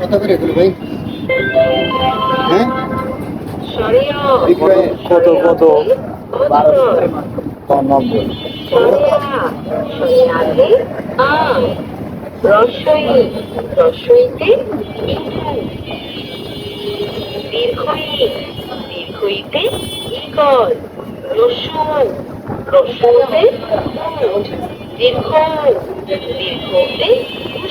কত করে এগুলো ভাই? হ্যাঁ? কত কত দীর্ঘইতে ইগল রসুন রসুনতে দীর্ঘ দীর্ঘতে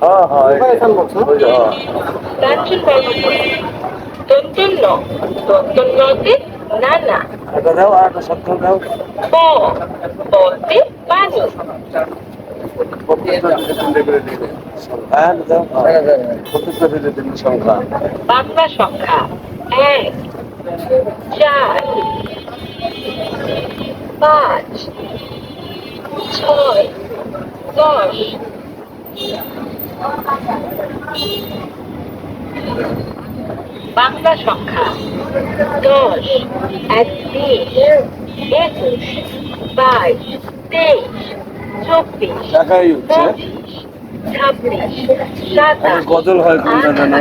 হ্যাঁ হ্যাঁ এই- ওখানে সানবক্স, না? ওই যে, হ্যাঁ। প্রাচীন বর্ণপরি দন্তন্য দন্তন্যতে নানা। এটা দাও আর একটা সত্য দাও। প পতে পানি। হ্যাঁ সংখ্যা। বাংলা সংখ্যা এক চার পাঁচ ছয় দশ বাংলা সংখ্যা দশ একত্রিশ একুশ বাইশ তেইশ চব্বিশ পঁচিশ ছাব্বিশ সাতাশ গজল হয় কোনটা জানো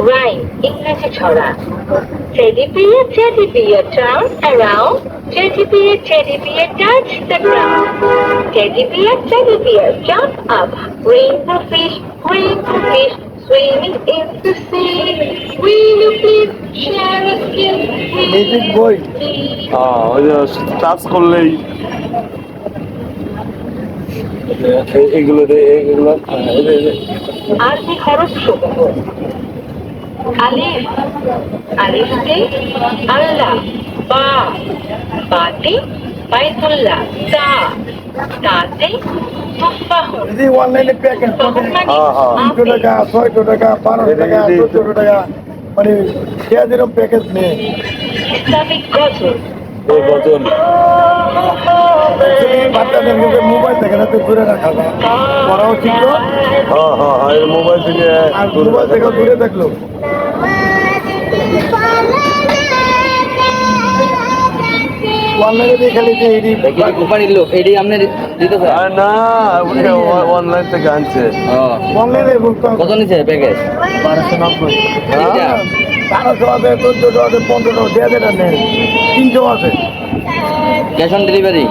Rhyme, ইংরেজি ছড়া। Teddy bear, teddy bear, turn around. Teddy bear, teddy bear, touch the ground. Teddy bear, teddy bear, jump up. Rainbow fish, rainbow fish, swimming in the sea. Will you please share a skin? Music বই হ্যাঁ ওই যে touch করলেই এগুলো হ্যাঁ, যে। আরবি হরফ সমূহ আলিফ আলিফতে আল্লাহ বা বাতে বাইতুল্লাহ তা তাতে অনলাইনে প্যাকেজ হ্যাঁ, হ্যাঁ। তিনশো টাকা ছয়শো টাকা বারোশো টাকা চোদ্দশো টাকা মানে সে যেরকম প্যাকেজ নেই। ইসলামিক গজল। গজল। বাচ্চাদের মুখে মোবাইল না তো দূরে রাখা যায়। পড়াও শিখলো? হ্যাঁ হ্যাঁ হ্যাঁ মোবাইল থেকে আর মোবাইল থেকে দূরে থাকল অনলাইনে দিয়ে খালি যে এডি কোম্পানির লোক এটি আপনার দিতেছে আর না অনলাইন থেকে আনছে। অনলাইনে কত নিছে প্যাকেজ বারোশো নব্বই। হ্যাঁ? বারোশো আছে চোদ্দশো আছে পনেরোশো দেড় দেড় নেই। তিনশো আছে। Cash on delivery